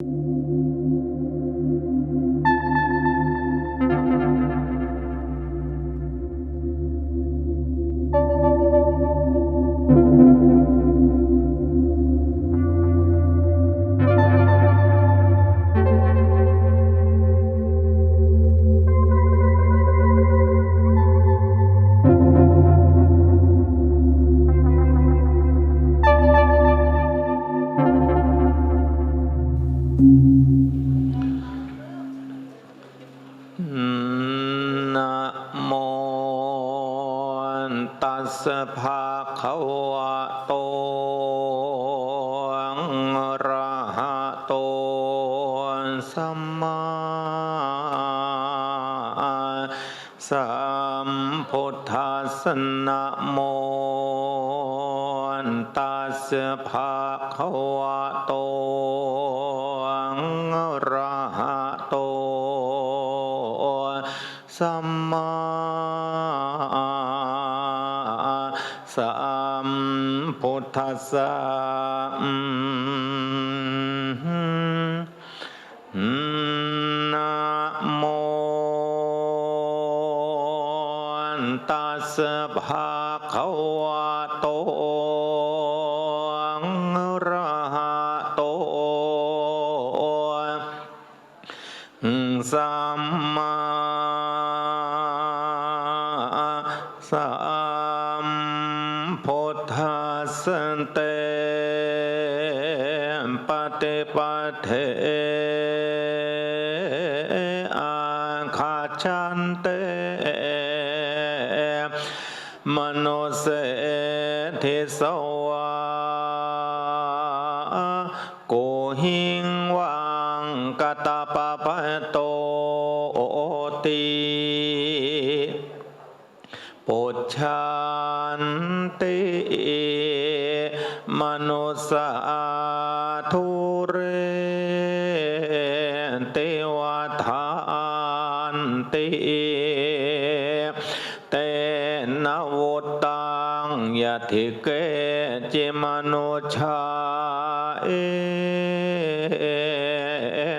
น ตัสภะคะวะโตอะระหะโตสัมมาสัมพุทธัสสะ นเตมโนเสทิสว ธิเกจิมโนชาเอ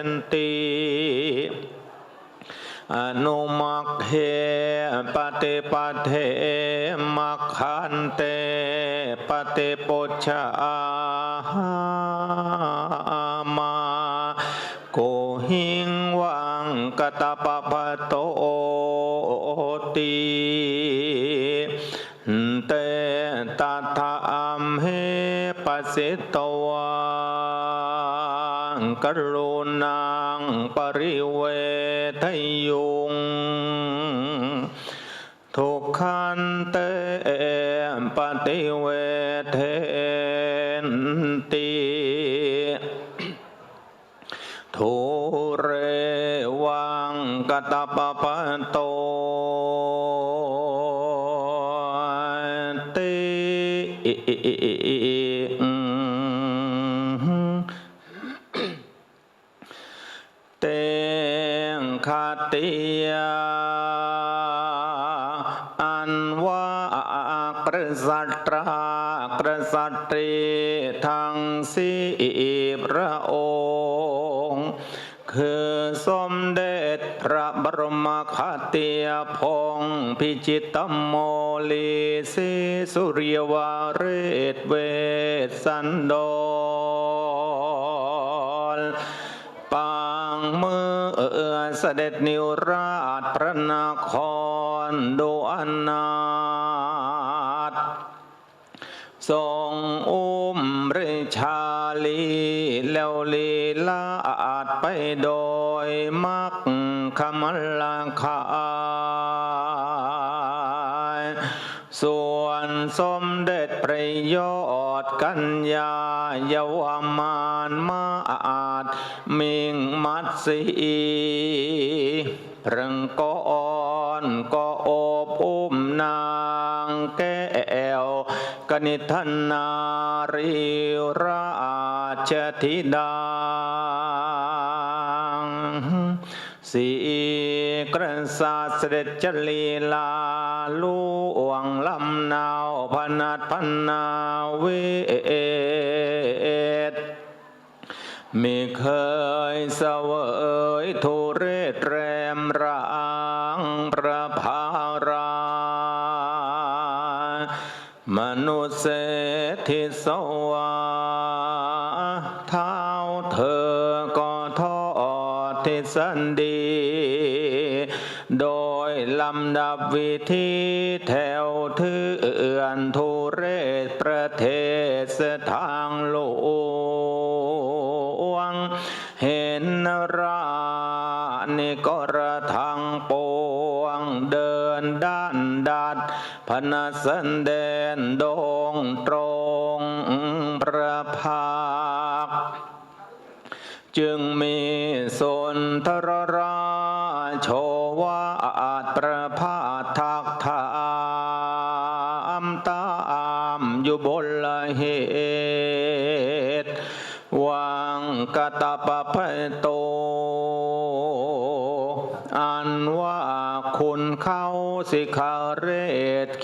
นติอนุมักเฮปฏิปัฏเถมักขันเตปฏิปุชฌามาโกหิงวังกตปะปะโตติ สสิตวังกรุณังปริเวทยุง ทุกขันเตปฏิเวเทนติทุเรวังกตปปโตติากษัตรากษัตรีทั้งสี่พระองค์ คือสมเด็จพระบรมคติยพงศ์พิจิตรโมลีสีสุริยวาเรศเวสสันดรปางมือเอือเสด็จนิวราชพระนครดูอนา โดยมักคมลาคายส่วนสมเด็จประโยชน์กัญญาเยาวมานมาอาจมิงมัดสีเรงก่อนก็อบอุ้มนางแก้วกนิธนารีราชธิดา สีกระสาเสด็จจลีลาลุวงลำนาวพนัดพนาเวทมิเคยเสวยทุเรศแรมราับวิธีแถวเถือนทุเรศประเทศทางหลวง เห็นรานิกระทังปวงเดินด้านดัดพนัสนเดนดงตรงประภาค จึงมีสนทร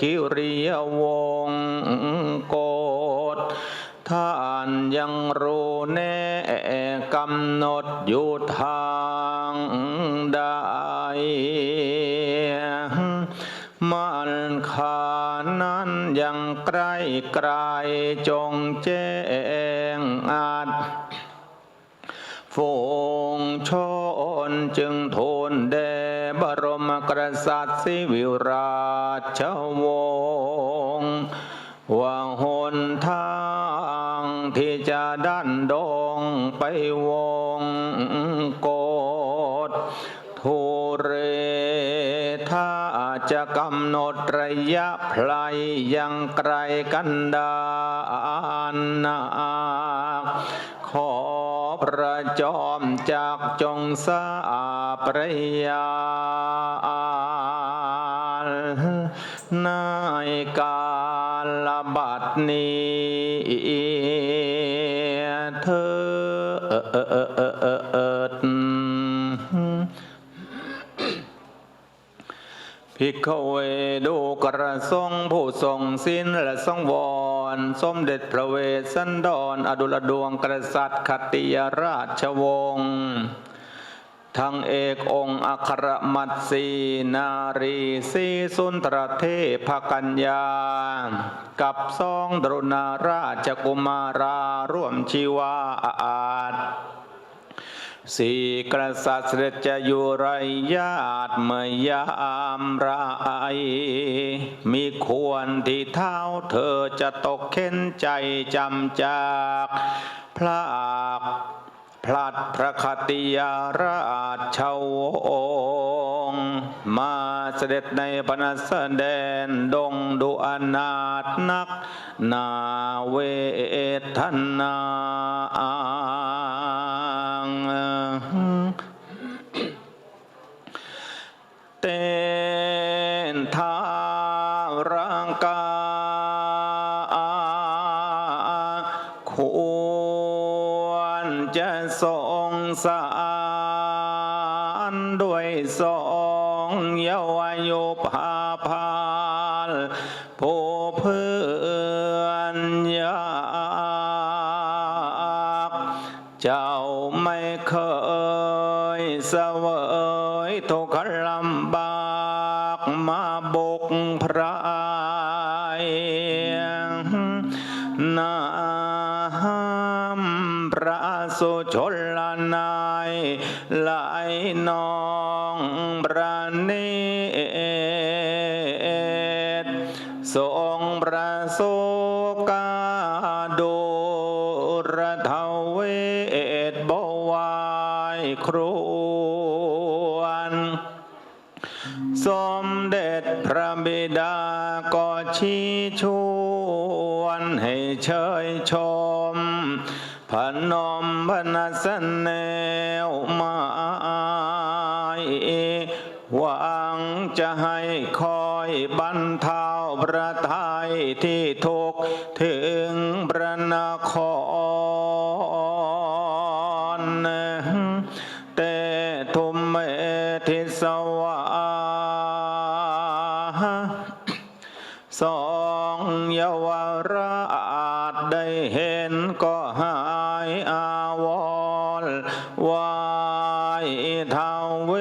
คิริยวงศ์โกฏท่านยังรู้แน่กำหนดอยู่ทางใดมันขานั้นยังใกล้ไกลจงแจ้งอาจฝูงชนจึงทูลแด กษัตริย์สิวิราชวงศ์ว่าหนทางที่จะดันดงไปวงโกฏทุเรถ้าจะกำหนดระยะไพลยังไกลกันดานนาขอ จอมจากจงสาปรยาในกาลบัดนี้ พิกเวดูกระทรงผู้ทรงสิ้นและทรงวร สมเด็จพระเวสสันดรอดุลดวงกษัตริย์คติยราชวงศ์ทั้งเอกองค์อัครมัตสีนารีสีสุนทรเทพกัญญา กับสองดรุณาราชกุมาราร่วมชีวาอาจ สี่กษัตริย์เสด็จจะอยู่ไรญาติเมื่อยามไรมีควรที่เท้าเธอจะตกเข็นใจจำจากพระพลัดพระคติยาราชวงศ์มาเสด็จในพนัสแดนดงดุอนาถนัก นาเวทนา ทรงประสู ทาเว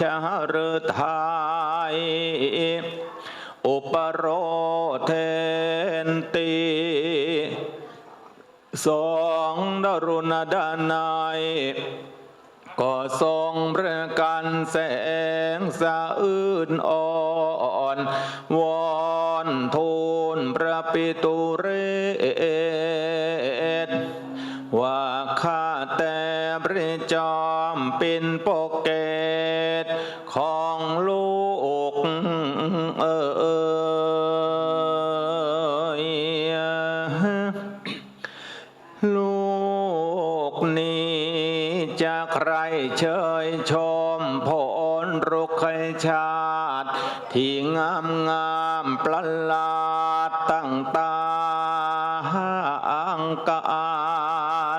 ชฤทัยอุปโรเทนติสองดรุณดานายก็ทรงประกันแสงสะอื้นอ่อน วอนทูลพระปิตุเร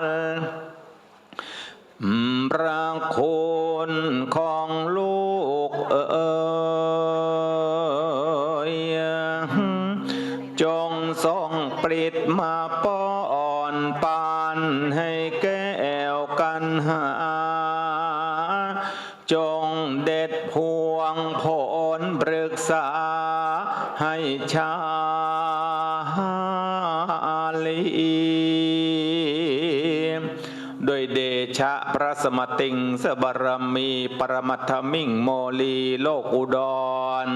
ลพระคุณ สมติงสบารมี ปรมัตถมิงโมลีโลกอุดร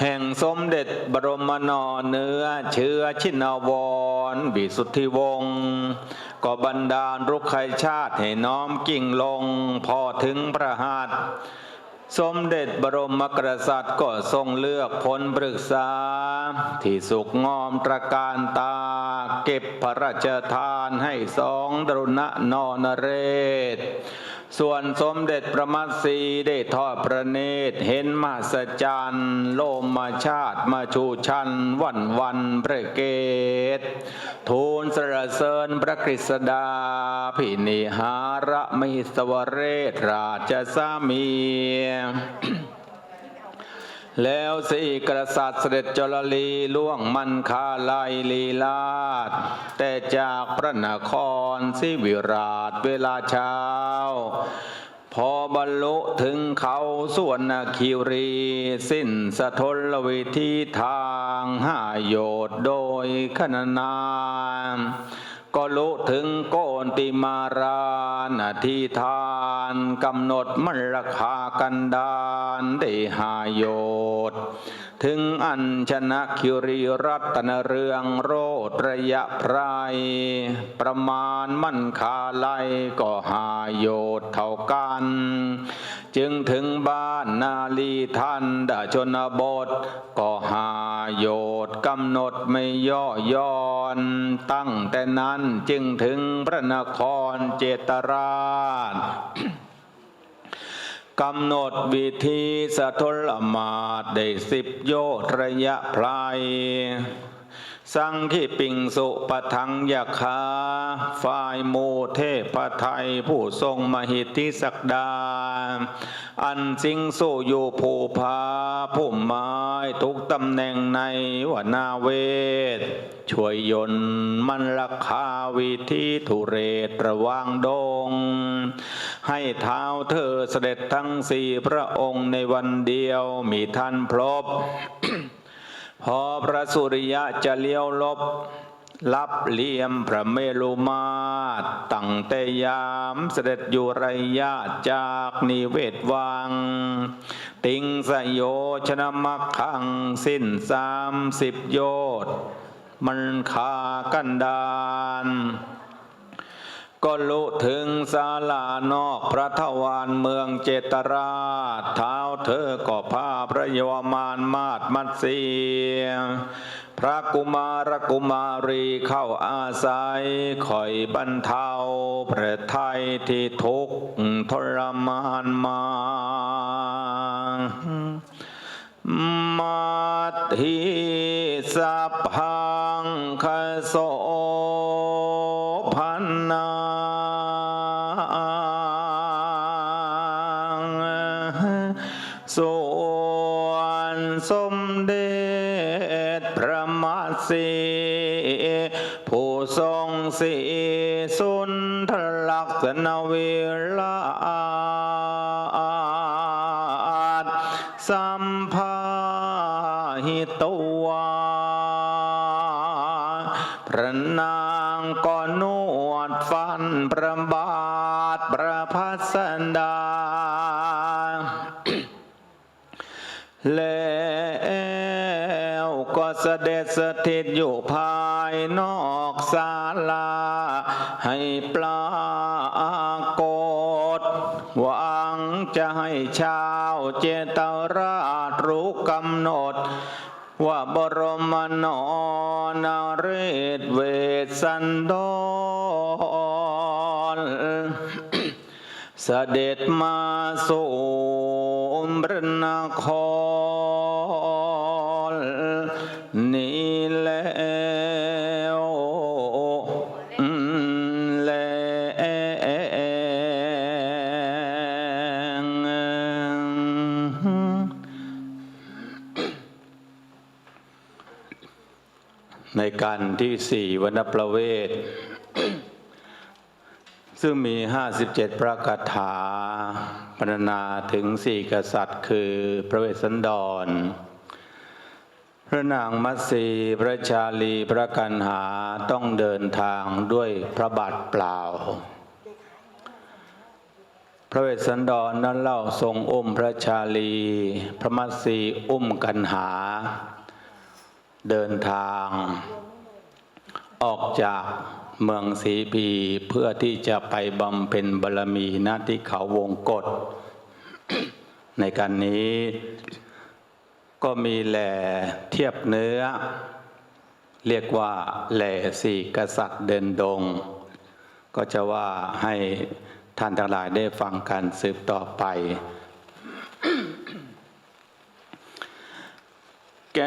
แห่งสมเด็จบรมนอเนื้อเชื้อชินวรวิสุทธิวงศ์ก็บันดาลรุกไขชาติให้น้อมกิ่งลง พอถึงประหัตถ์ สมเด็จบรมกษัตริย์ก็ทรงเลือกพลปรึกษา ที่สุกงอมตระการตา เก็บพระราชทานให้สองดรุณนอนเรศ ส่วนสมเด็จพระมัตสีได้ทอดพระเนตรเห็นมาสจันโลมมาชาติมาชูชันวันวันพระเกตทูลสรรเสริญพระกฤษดาพินิหารมิสวเรศราชสามี แล้วสี่กษัตริย์เสด็จจรลีล่วงมันคาลายลีลาดแต่จากพระนครสิวิราชเวลาเช้า พอบรรลุถึงเขาส่วนนาคิรี สิ้นสะทนวิธีทางห้าโยชน์โดยขนานามก็ลุถึงโกนติมารานาทีทา นกำหนดมันราคากันดานได้หาโยชน์ถึงอัญชนะคิริรัตนเรืองโรดระยะไพรประมาณมั่นคาไลก็หาโยชน์เท่ากัน จึงถึงบ้านนาลีทันดาชนบท ก็หาโยชน์กำหนดไม่ย่อย้อนตั้งแต่นั้นจึงถึงพระนครเจตราช กำหนดวิธีสะทลมาดได้สิบโยระยะพลาย สังขีปิงสุปทังยาคาฝ่ายโมเทพไทยผู้ทรงมหิทธิศักดา อันสิงสู่อยู่ภูผาพุ่มไม้ทุกตำแหน่งในวนาเวท ช่วยยนมันราคาวิธีทุเรศระวางดง ให้เท้าเธอเสด็จทั้งสี่พระองค์ในวันเดียวมีท่านพรบ พอพระสุริยะจะเลี้ยวลบ รับเลี่ยมพระเมลุมาตรตั้งแต่ยามเสด็จอยู่ระยะจากนิเวศวัง ติงสยโยชนะมักขังสิ้นสามสิบโยชน์มันขากันดาน ก็ลุถึงศาลานอกพระทวารเมืองเจตราชเท้าเธอก็พาพระยวมานมาดมัดเสียพระกุมารกุมารีเข้าอาศัยคอยบรรเทาพระไทยที่ทุกข์ทรมานมามาทิสัพพังคโส หวังจะให้ชาวเจตราชรู้กำหนด ว่าบรมนนาเรศเวสันดรเสด็จมาสู่พระนคร ที่สี่วันประเวท ซึ่งมี57พระคาถาพรรณนาถึงสี่กษัตริย์ คือพระเวสสันดร พระนางมัตสีพระชาลีพระกันหาต้องเดินทางด้วยพระบาทเปล่าพระเวสสันดรนั้นเล่าทรงอุ้มพระชาลี พระมัตสีอุ้มกันหา เดินทาง ออกจากเมืองศรีพีเพื่อที่จะไปบำเพ็ญบารมีณที่เขาวงกฏในการนี้ก็มีแหล่เทียบเนื้อ เรียกว่าแหล่สี่กษัตริย์เดินดง ก็จะว่าให้ท่านทั้งหลายได้ฟังกันสืบต่อไป แก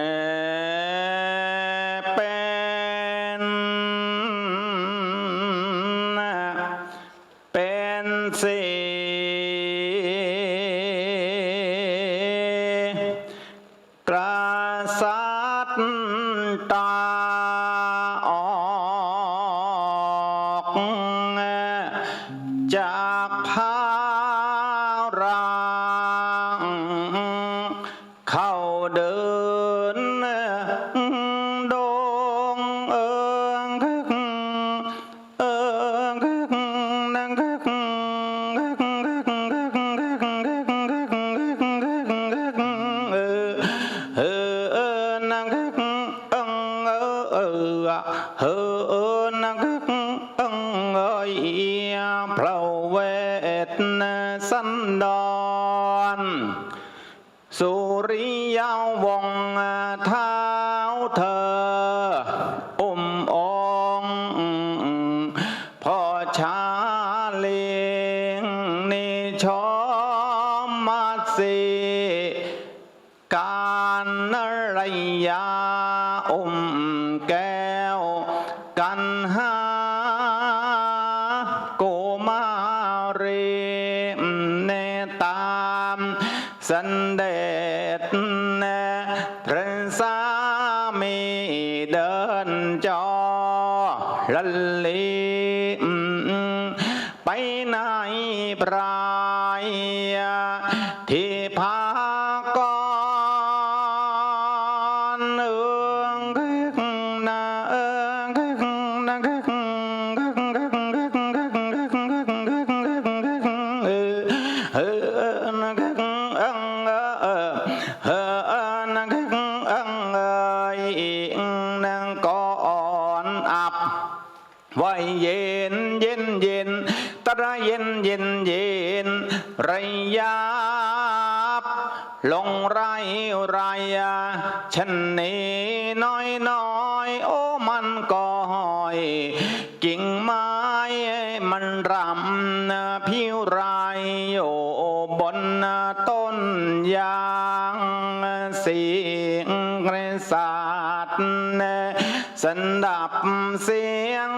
see. นังก่อนอับไว้เย็นเย็นเย็นตระเย็นเย็นเย็นระยาบลงไรไรฉันนี้น้อยน้อยโอ้มันก่อยกิ่งไม้มันรำผิวไรอยู่บนต้นยา สันดับเสียง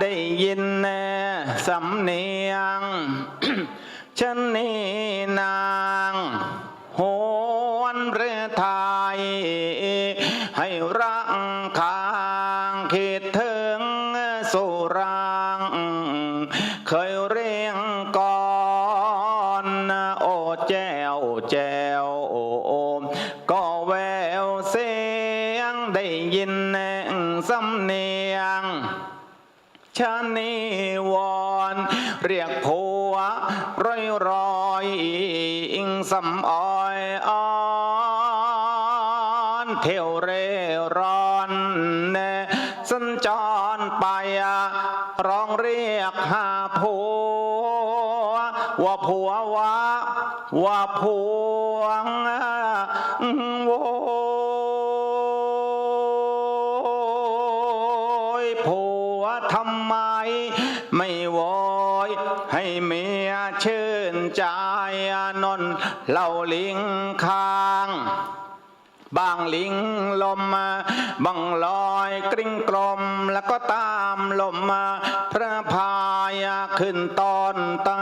ได้ยินแน่สำเนียงฉันนี่นางโหนเรือไทย ให้รังคางคิดถึงสุรางเคยเรียงก่อน โอ้แจ้วแจ้ว สำเนียงชานิวนเรียกผัวร้อยรอยอิงสำออ ขึ้นตอนตั้ง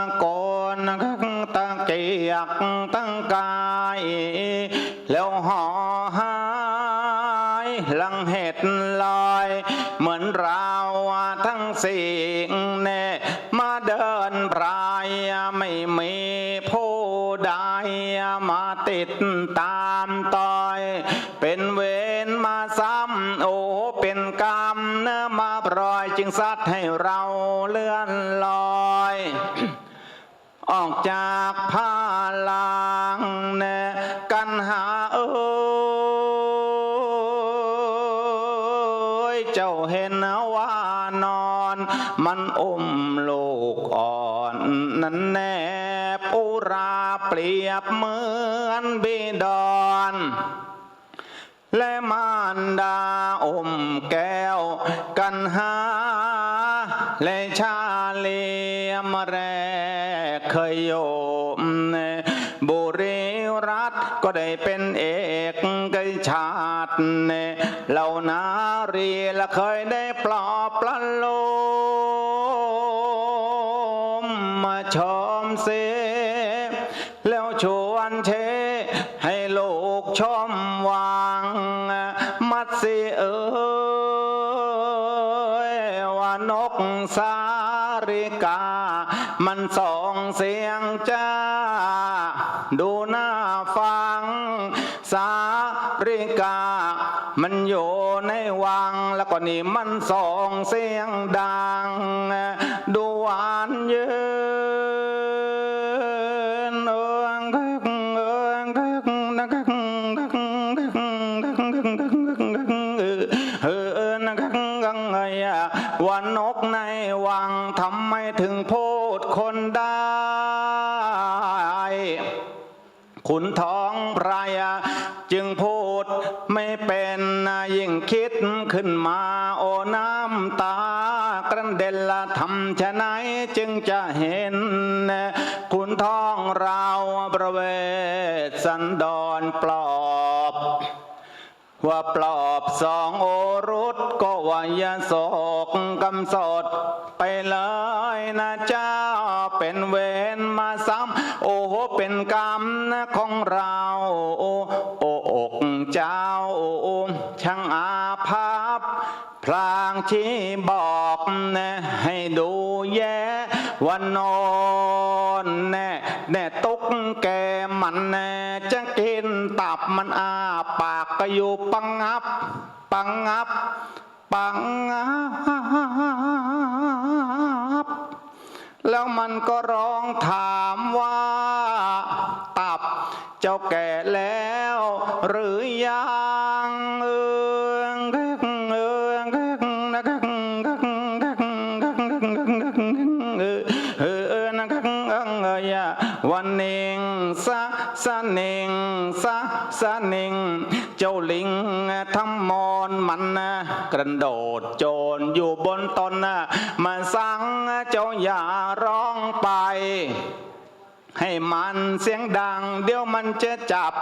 ารดาอมแก้ว กันหา และชาเลียมแรกเคยโยมบุรีรัตก็ได้เป็นเอกกชาติเหล่านารีละเคยได้ีมันสองเสียง ให้ดูแย่วันนอนแน่แน่ตุกแกมันแน่จะกินตับมันอาปากก็อยู่ปังงับ ปังงับ ปังงับ แล้วมันก็ร้องถามว่า ตับเจ้าแก ระโดดโจรอยู่บนต้นมาสั่งเจ้าอย่าร้องไป ให้มันเสียงดัง เดี๋ยวมันจะจับ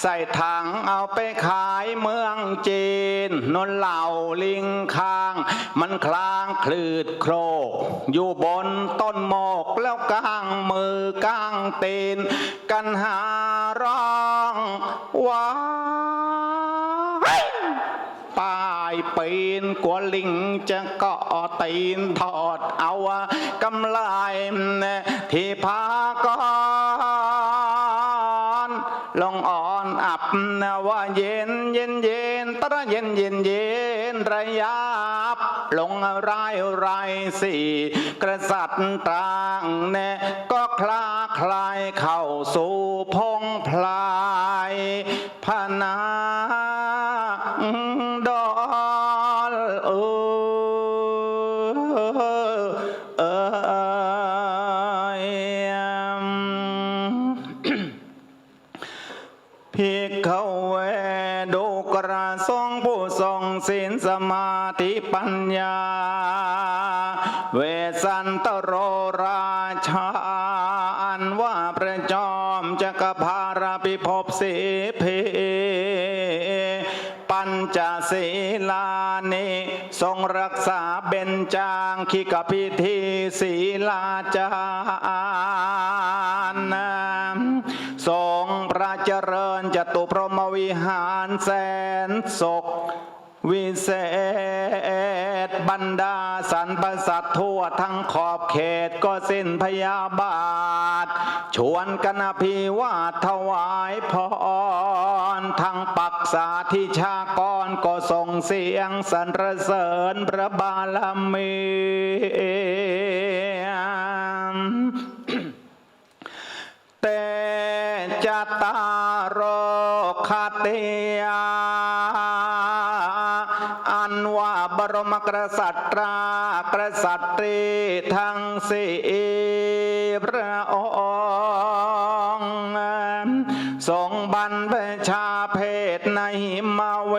ใส่ถังเอาไปขายเมืองจีนนนเหล่าลิงคาง มันคลางคลืดโครก อยู่บนต้นโมกแล้วกางมือกางตีน กันหาร้องว้า ป้ายปีนก ลิงจะเกาะตีนถอดเอากำไลที่พากอนลงอ่อนอับว่าเย็นเย็นเย็นตระเย็นเย็นเย็นระยับลงรายรายสี่กษัตริย์ต่างแน่ก็คลาคลายเข้าสู่พงพลายพนา สมาธิปัญญา เวสันตโรราชาอันว่าประจอมจักรพาราพิภพสีเพปัญจศีลานิทรงรักษาเบญจางคิกพิธีศีลาจารย์ทรงพระเจริญจตุพรหมวิหารแสนศก ทั่วทั้งขอบเขตก็สิ้นพยาบาท ชวนกันอภิวาทถวายพรทั้งปักษาที่ชากรก็ส่งเสียงสรรเสริญพระบารมีแต่จตารโรคาเตีย รมกษัตรากษัตรีทั้งสี่พระองค์ทรงบรรพชาเพศในมาเว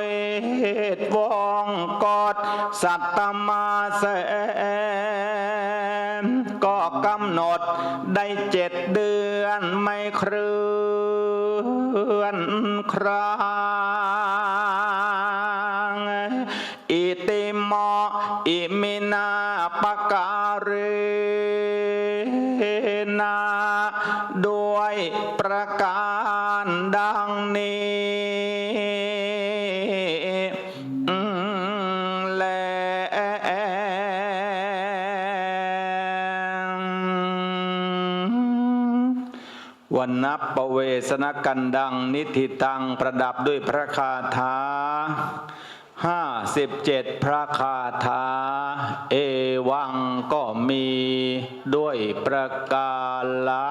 ทวงกอดสัตตมาเสนก็กำหนดได้เจ็ดเดือนไม่เคลื่อนครา วนนับประเวสนกันดังนิธิตังประดับด้วยพระคาถาห้าสิบเจ็ดพระคาถา เอวังก็มีด้วยประกาละ